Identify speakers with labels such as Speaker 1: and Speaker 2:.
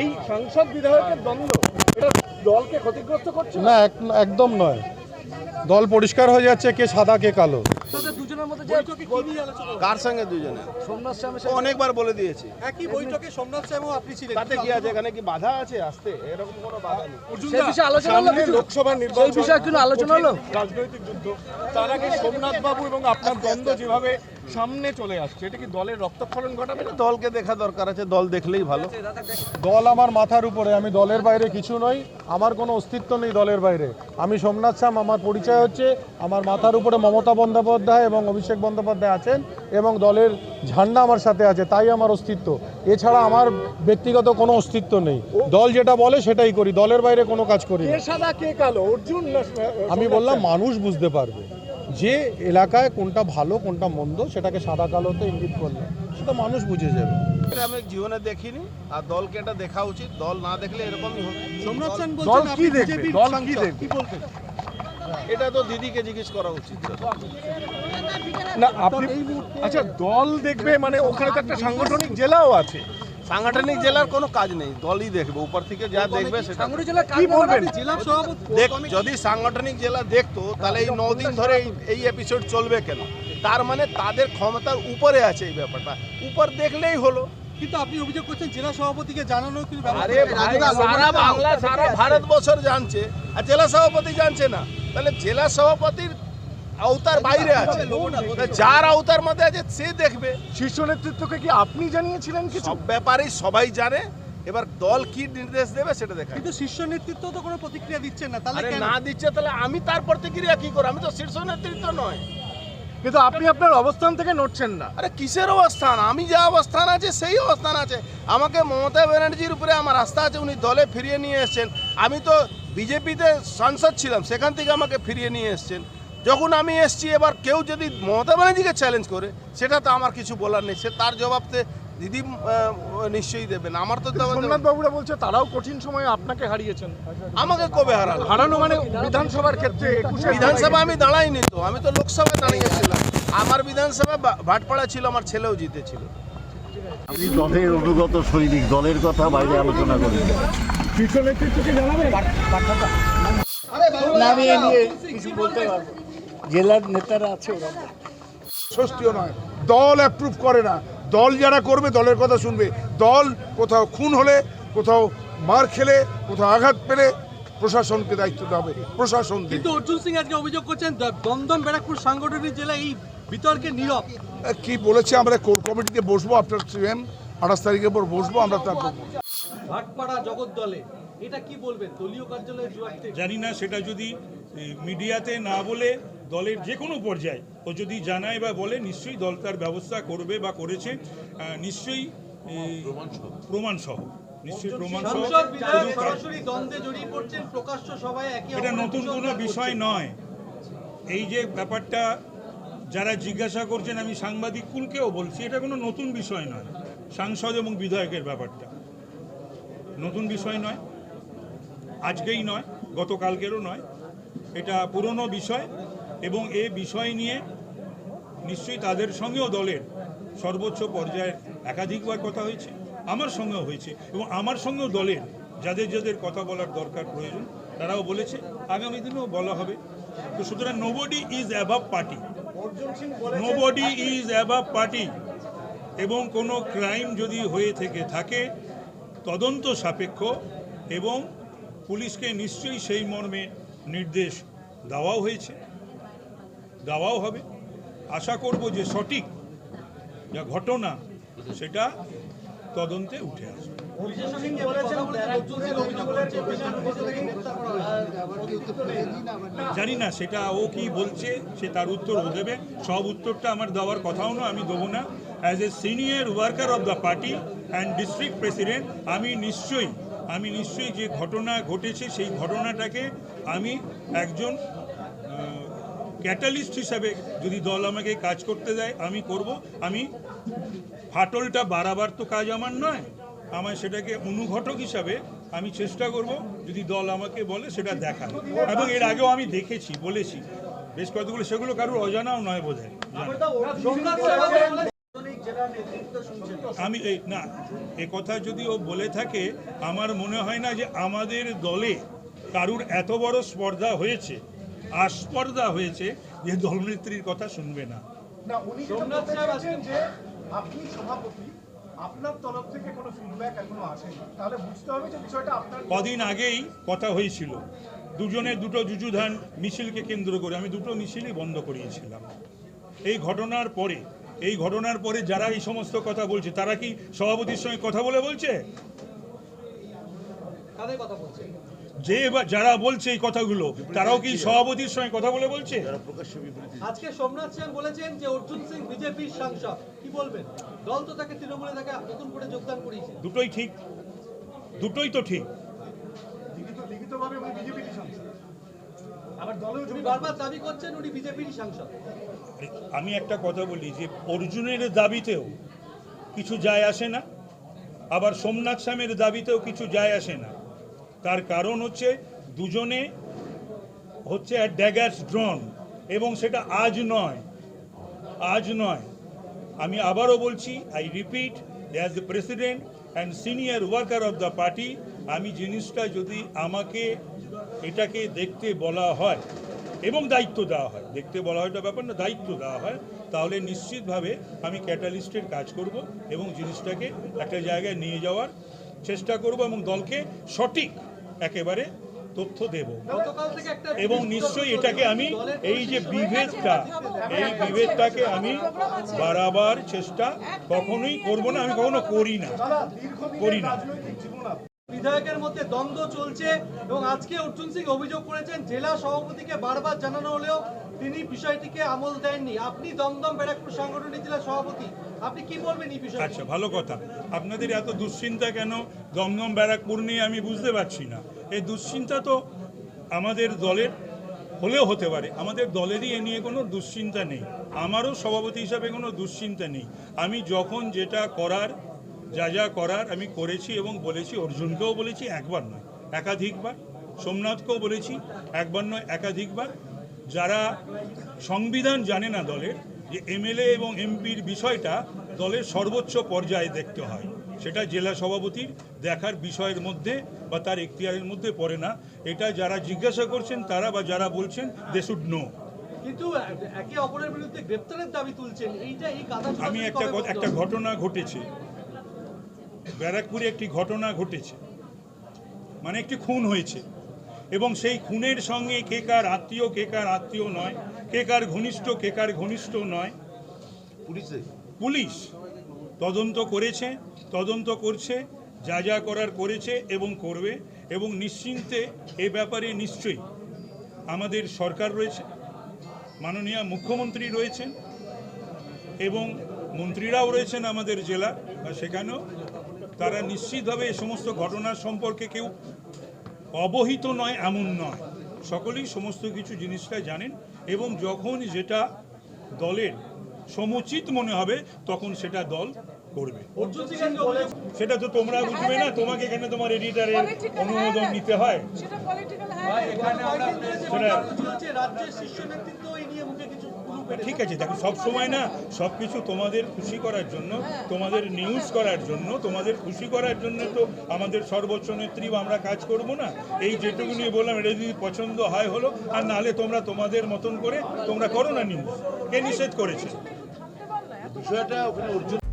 Speaker 1: এই সাংসদ বিধায়কের দ্বন্দ্ব এটা দলকে ক্ষতিগ্রস্ত করছে?
Speaker 2: না একদম নয়। দল পরিষ্কার হয়ে যাচ্ছে কে সাদা কে কালো।
Speaker 1: দুজনের মধ্যে যে বৈঠকে কি নিয়ে আলোচনা হলো?
Speaker 3: কার সঙ্গে দুজনে?
Speaker 1: সোমনাথ শ্যামের
Speaker 3: অনেকবার বলে দিয়েছি।
Speaker 1: একই বৈঠকে সোমনাথ শ্যাম আপনি ছিলেন।
Speaker 3: তাতে কি আছে? এখানে কি বাধা আছে আসতে? এরকম কোনো বাধা নেই।
Speaker 1: বিষয়ে আলোচনা হলো
Speaker 4: লোকসভা নির্বাচন
Speaker 1: বিষয়ে কোনো আলোচনা হলো?
Speaker 4: রাজনৈতিক যুদ্ধ। তার আগে সোমনাথ বাবু এবং আপনার দ্বন্দ্ব যেভাবে সামনে চলে আসছে। এটা কি দলের রক্তক্ষরণ ঘটাবে? না
Speaker 3: দলকে দেখা দরকার আছে দল দেখলেই ভালো।
Speaker 2: দল আমার মাথার উপরে আমি দলের বাইরে কিছু নই আমার কোনো অস্তিত্ব নেই দলের বাইরে। আমি সোমনাথ শ্যাম আমার পরিচয় হচ্ছে আমার মাথার উপরে মমতা বন্দ্যোপাধ্যায় এবং অভিষেক বন্দ্যোপাধ্যায় আছেন এবং দলের ঝান্ডা আমার সাথে আছে তাই আমার অস্তিত্ব। এছাড়া আমার ব্যক্তিগত কোনো অস্তিত্ব নেই। দল যেটা বলে সেটাই করি দলের বাইরে কোনো কাজ করি না।
Speaker 4: কে সাদা কে কালো? অর্জুন
Speaker 2: আমি বললাম মানুষ বুঝতে পারবে। যে এলাকায় কোনটা ভালো কোনটা মন্দ সেটাকে সাদা কালোতে ইঙ্গিত করলে সেটা মানুষ বুঝে যাবে।
Speaker 3: এটা আমি জীবনে দেখিনি আর দলকে এটা দেখা উচিত। দল না দেখলে এরকমই হবে।
Speaker 1: সোমনাথ শ্যাম বলছেন আপনি
Speaker 4: দেখবে? দল কি দেখবে?
Speaker 1: বলতে
Speaker 3: এটা তো দিদিকে জিজ্ঞেস করা উচিত।
Speaker 4: না আপনি আচ্ছা দল দেখবে মানে ওখানে তো একটা সাংগঠনিক জেলাও আছে।
Speaker 3: সাংগঠনিক জেলার কোনো কাজ নেই দলই দেখবে উপর থেকে যা দেখবে সেটা
Speaker 1: সাংগঠনিক জেলা
Speaker 4: কি বলবেন?
Speaker 1: জেলা সভাপতি
Speaker 3: দেখ যদি সাংগঠনিক জেলা দেখতো তাহলে এই নদিন ধরে এই- এই এপিসোড চলবে কেন? তার মানে তাদের ক্ষমতার উপরে আছে এই ব্যাপারটা। উপর দেখলেই হলো।
Speaker 1: কিন্তু আপনি অভিযোগ করছেন জেলা সভাপতিকে জানানো কিন্তু
Speaker 3: আরে সারা বাংলা সারা ভারতবর্ষ জানছে আর জেলা সভাপতি জানছে না। তাহলে জেলা সভাপতির আওতার বাইরে আছে। যার আওতার মধ্যে আছে সে দেখবে।
Speaker 4: শীর্ষ নেতৃত্বকে কি আপনি জানিয়েছিলেন কিছু?
Speaker 3: সব ব্যাপারেই সবাই জানে। এবার দল কি নির্দেশ দেবে সেটা দেখা
Speaker 1: কিন্তু শীর্ষ নেতৃত্ব তো কোনো প্রতিক্রিয়া দিচ্ছেন না তাহলে
Speaker 3: না দিচ্ছে তাহলে আমি তার প্রতিক্রিয়া কি করব? আমি তো শীর্ষ নেতৃত্ব নয়।
Speaker 4: কিন্তু আপনি আপনার অবস্থান থেকে নড়ছেন না।
Speaker 3: আরে কিসের অবস্থান? আমি যা অবস্থান আছে সেই অবস্থান আছে। আমাকে মমতা ব্যানার্জির উপরে আমার আস্থা আছে উনি দলে ফিরিয়ে নিয়ে এসেছেন। আমি তো বিজেপিতে সাংসদ ছিলাম সেখান থেকে আমাকে ফিরিয়ে নিয়ে এসেছেন। যখন আমি এসছি এবার কেউ যদি মমতা ব্যানার্জিকে চ্যালেঞ্জ করে সেটা তো আমার কিছু বলার নেই। সে তার জবাবতে দিদি নিশ্চয়ই দেবেন। আমার তো দেওয়া-
Speaker 4: বাবুরা বলছে তারাও কঠিন সময়ে আপনাকে হারিয়েছেন।
Speaker 3: আমাকে কবে হারাল?
Speaker 4: হারানো মানে বিধানসভার ক্ষেত্রে একুশে
Speaker 3: বিধানসভা আমি দাঁড়াইনি তো। আমি তো লোকসভায় দাঁড়িয়েছিলাম আমার বিধানসভা ভাটপাড়া ছিল আমার ছেলেও জিতেছিল।
Speaker 5: আমি দলের অনুগত সৈনিক দলের কথা বাইরে আলোচনা করি। না।
Speaker 4: শীর্ষ নেতৃত্বকে জানাবেন?
Speaker 6: না আমি নিয়ে কিছু বলতে পারব। জেলার নেতারা আছে ওরা।
Speaker 7: ষষ্ঠীয় নয়। দল অ্যাপ্রুভ করে না। দল যারা করবে দলের কথা শুনবে। দল কোথাও খুন হলে কোথাও মার খেলে কোথাও আঘাত পেলে প্রশাসনকে দায়িত্ব দেওয়া হবে। প্রশাসন
Speaker 1: কিন্তু অর্জুন সিং আজকে অভিযোগ করছেন দ- দমদম ব্যারাকপুর সাংগঠনিক জেলা এই বিতর্কে নীরব।
Speaker 7: কি বলেছে? আমরা কোর কমিটিতে বসবো আপনার সিএম আঠাশ তারিখের পর বসবো আমরা তার
Speaker 1: ভাটপাড়া জগৎ দলে এটা কি বলবেন? দলীয় কার্যালয়ে
Speaker 8: জানি না সেটা যদি মিডিয়াতে না বলে দলের যে কোনো পর্যায়ে ও যদি জানায় বা বলে নিশ্চয়ই দল তার ব্যবস্থা করবে বা করেছে। নিশ্চয়ই প্রমাণ সহ নিশ্চয়ই প্রমাণ সহ
Speaker 1: সাংসদ বিধায়ক
Speaker 8: শুধু কা-
Speaker 1: সরাসরি দ্বন্দ্বে জড়িয়ে পড়ছেন প্রকাশ্য সভায় একে
Speaker 8: এটা নতুন কোনো বিষয় নয়। এই যে ব্যাপারটা যারা জিজ্ঞাসা করছেন আমি সাংবাদিক কুলকেও বলছি এটা কোনো নতুন বিষয় নয়। সাংসদ এবং বিধায়কের ব্যাপারটা নতুন বিষয় নয়। আজকেই নয় গতকালকেরও নয়। এটা পুরনো বিষয়। এবং এ বিষয় নিয়ে নিশ্চয়ই তাদের সঙ্গেও দলের সর্বোচ্চ পর্যায়ে একাধিকবার কথা হয়েছে, আমার সঙ্গেও হয়েছে এবং আমার সঙ্গেও দলের যাদের যাদের কথা বলার দরকার প্রয়োজন, তারাও বলেছে, আগামী দিনেও বলা হবে। তো সুতরাং nobody is above party nobody is above party এবং কোনো ক্রাইম যদি হয়ে থেকে থাকে, তদন্ত সাপেক্ষ এবং পুলিশকে নিশ্চয়ই সেই মর্মে নির্দেশ দেওয়াও হয়েছে। দেওয়াও হবে। আশা করব যে সঠিক যা ঘটনা সেটা তদন্তে উঠে আসবে। জানি না সেটা ও কি বলছে সে তার উত্তর ও দেবে। সব উত্তরটা আমার দেওয়ার কথাও না আমি দেবো না। As a senior worker of the party and district president আমি নিশ্চয়ই আমি নিশ্চয়ই যে ঘটনা ঘটেছে সেই ঘটনাটাকে আমি একজন ক্যাটালিস্ট হিসাবে যদি দল আমাকে কাজ করতে দেয়, আমি করব। আমি ফাটলটা বাড়াবার তো কাজ আমার নয়। আমার সেটাকে অনুঘটক হিসাবে আমি চেষ্টা করব, যদি দল আমাকে বলে সেটা দেখা এবং এর আগেও আমি দেখেছি, বলেছি। বেশ কতগুলো, সেগুলো কারোর অজানাও নয়
Speaker 1: শুনছেন
Speaker 8: আমি এই, না, এ কথা যদি ও বলে থাকে, আমার মনে হয় না যে আমাদের দলে কারুর এত বড় স্পর্ধা হয়েছে। আস্পর্ধা হয়েছে যে দলনেত্রীর কথা শুনবে না।
Speaker 4: না উনি যেটা
Speaker 1: সোমনাথ
Speaker 4: বলতে
Speaker 1: সাহেব
Speaker 4: চাইছেন যে আপনি সভাপতি আপনার তরফ থেকে কোনো ফিডব্যাক এখনও আসেনি। তাহলে বুঝতে হবে যে বিষয়টা আপনার
Speaker 8: কদিন আগেই কথা হয়েছিল। দুজনে দুটো যুযুধান মিছিলকে কেন্দ্র করে আমি দুটো মিছিলই বন্ধ করিয়েছিলাম। এই ঘটনার পরে এই ঘটনার পরে যারা এই সমস্ত কথা বলছে তারা কি সভাপতির সঙ্গে কথা বলে বলছে?
Speaker 1: কথা বলছেন
Speaker 8: যে বা- যারা বলছে এই কথাগুলো তারাও কি সভাপতির সঙ্গে কথা বলে বলছে?
Speaker 1: আজকে সোমনাথ সিং বলেছেন যে অর্জুন সিং বিজেপির সাংসদ। কি বলবেন? দল তো তাকে তৃণমূলে তাকে নতুন করে যোগদান করিয়েছে।
Speaker 8: দুটোই ঠিক। দুটোই তো ঠিক।
Speaker 4: লিখিতভাবে উনি বিজেপির সাংসদ। আবার দলেও
Speaker 1: উনি
Speaker 4: যোগদান
Speaker 1: বারবার দাবি করছেন উনি বিজেপির সাংসদ।
Speaker 8: আমি একটা কথা বলি যে অর্জুনের দাবিতেও কিছু যায় আসে না আবার সোমনাথ স্বামীর দাবিতেও কিছু যায় আসে না। তার কারণ হচ্ছে দুজনে হচ্ছে ড্যাগার্স ড্রন এবং সেটা আজ নয় আজ নয়। আমি আবারও বলছি I repeat as the president and senior worker of the party আমি জিনিসটা যদি আমাকে এটাকে দেখতে বলা হয়, এবং দায়িত্ব দেওয়া হয়, দেখতে বলা হয় এটা ব্যাপার না, দায়িত্ব দেওয়া হয়, তাহলে নিশ্চিতভাবে আমি ক্যাটালিস্টের কাজ করব এবং জিনিসটাকে একটা জায়গায় নিয়ে যাওয়ার চেষ্টা করব এবং দলকে সঠিক একেবারে তথ্য দেব। এবং নিশ্চয়ই এটাকে আমি এই যে বিভেদটা এই বিভেদটাকে আমি বাড়াবার চেষ্টা কখনোই করব না আমি কখনো করি না। করি না।
Speaker 1: বিধায়কের মধ্যে দ্বন্দ্ব চলছে এবং আজকে অর্জুন সিং অভিযোগ করেছেন, জেলা সভাপতিকে বারবার জানানো হলেও তিনি বিষয়টিকে আমল দেননি। আপনি দমদম ব্যারাকপুর সাংগঠনিক জেলা সভাপতি, আপনি কি বলবেন এই বিষয়ে?
Speaker 8: আচ্ছা ভালো কথা। আপনাদের এত দুশ্চিন্তা কেন? দমদম ব্যারাকপুর নিয়ে আমি বুঝতে পারছি না। এই দুশ্চিন্তা তো আমাদের দলের হলেও হতে পারে। আমাদের দলেরই এ নিয়ে কোনো দুশ্চিন্তা নেই। আমারও সভাপতি হিসাবে কোনো দুশ্চিন্তা নেই। আমি যখন যেটা করার যা যা করার আমি করেছি এবং বলেছি অর্জুনকেও বলেছি একবার নয় একাধিকবার সোমনাথকেও বলেছি একবার নয় একাধিকবার। যারা সংবিধান জানে না দলের যে এমএলএ এবং এমপির বিষয়টা দলের সর্বোচ্চ পর্যায়ে দেখতে হয় সেটা জেলা সভাপতির দেখার বিষয়ের মধ্যে বা তার এখতিয়ারের মধ্যে পড়ে না। এটা যারা জিজ্ঞাসা করছেন তারা বা যারা বলছেন দে শুড নো
Speaker 1: কিন্তু একে অপরের বিরুদ্ধে গ্রেপ্তারের দাবি তুলছেন এইটা এই
Speaker 8: আমি একটা একটা ঘটনা ঘটেছে। ব্যারাকপুরে একটি ঘটনা ঘটেছে। মানে একটি খুন হয়েছে। এবং সেই খুনের সঙ্গে কে কার আত্মীয় কে কার আত্মীয় নয় কে কার ঘনিষ্ঠ কে কার ঘনিষ্ঠ নয়। পুলিশ তদন্ত করেছে তদন্ত করছে যা যা করার করেছে এবং করবে এবং নিশ্চিন্তে এ ব্যাপারে নিশ্চয়ই আমাদের সরকার রয়েছে মাননীয় মুখ্যমন্ত্রী রয়েছেন এবং মন্ত্রীরাও রয়েছেন আমাদের জেলা সেখানেও। তারা নিশ্চিতভাবে এই সমস্ত ঘটনা সম্পর্কে কেউ অবহিত নয় এমন নয়। সকলেই সমস্ত কিছু জিনিসটা জানেন এবং যখন যেটা দলের সমুচিত মনে হবে তখন সেটা দল করবে। সেটা তো তোমরা বুঝবে না তোমাকে এখানে তোমার এডিটারের অনুমোদন নিতে হয়।
Speaker 9: সেটা
Speaker 8: ঠিক আছে, দেখো, সব সময় না সব কিছু তোমাদের খুশি করার জন্য, তোমাদের নিউজ করার জন্য, তোমাদের খুশি করার জন্য তো আমাদের সর্বোচ্চ নেত্রী আমরা কাজ করব না। এই যেটুকু নিয়ে বললাম, এটা যদি পছন্দ হয় হলো, আর নাহলে তোমরা তোমাদের মতন করে তোমরা করো না নিউজ কে নিষেধ করেছে?
Speaker 5: বিষয়টা ওখানে